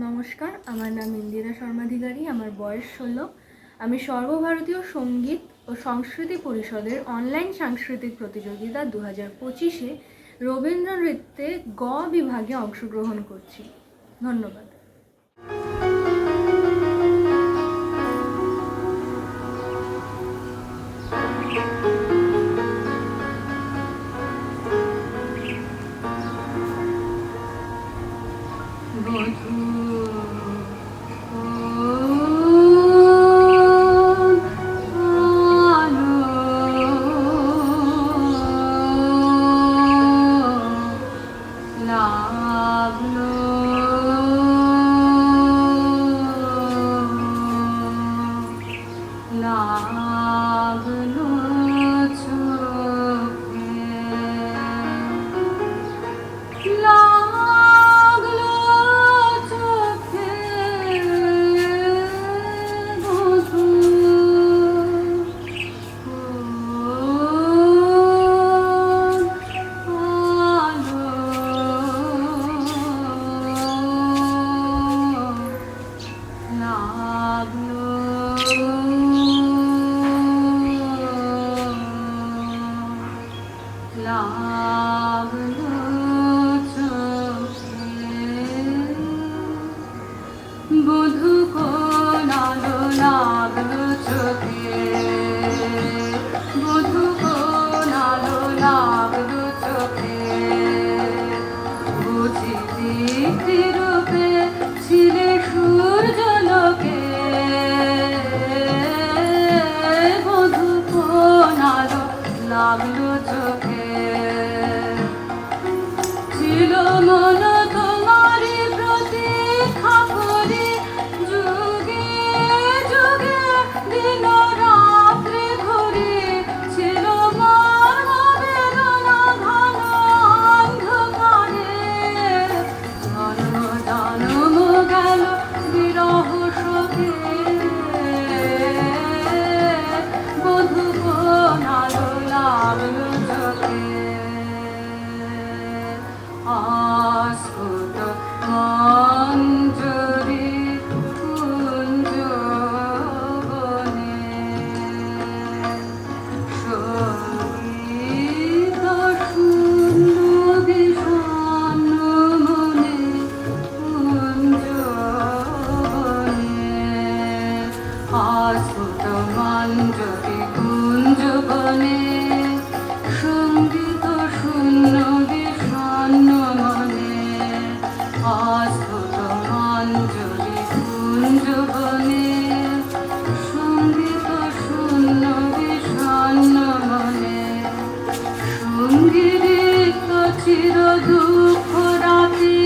নমস্কার, আমার নাম ইন্দিরা শর্মাধিকারী, আমার বয়স ষোলো। আমি সর্বভারতীয় সংগীত ও সংস্কৃতি পরিষদের অনলাইন সাংস্কৃতিক প্রতিযোগিতা দু হাজার পঁচিশে রবীন্দ্র নৃত্যে গ বিভাগে অংশগ্রহণ করছি। ধন্যবাদ। লাগল চোখে বধু কোনালো লাগল চোখে। চির দুঃখ রাতে,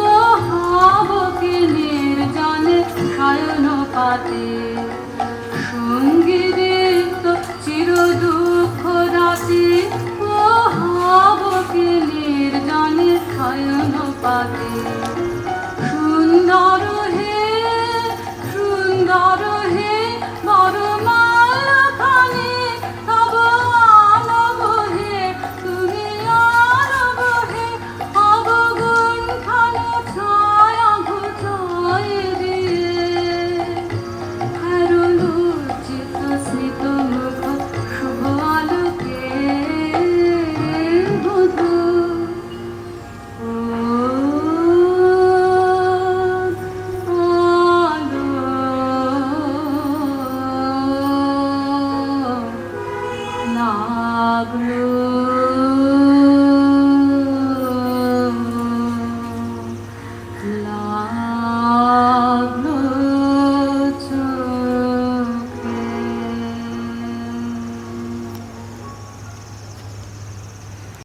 ও হাবকে নির্জনে সায়ন পাতে। সংগীত চির দুঃখ রাতে, ও হাবকে নির্জনে সায়ন পাতে।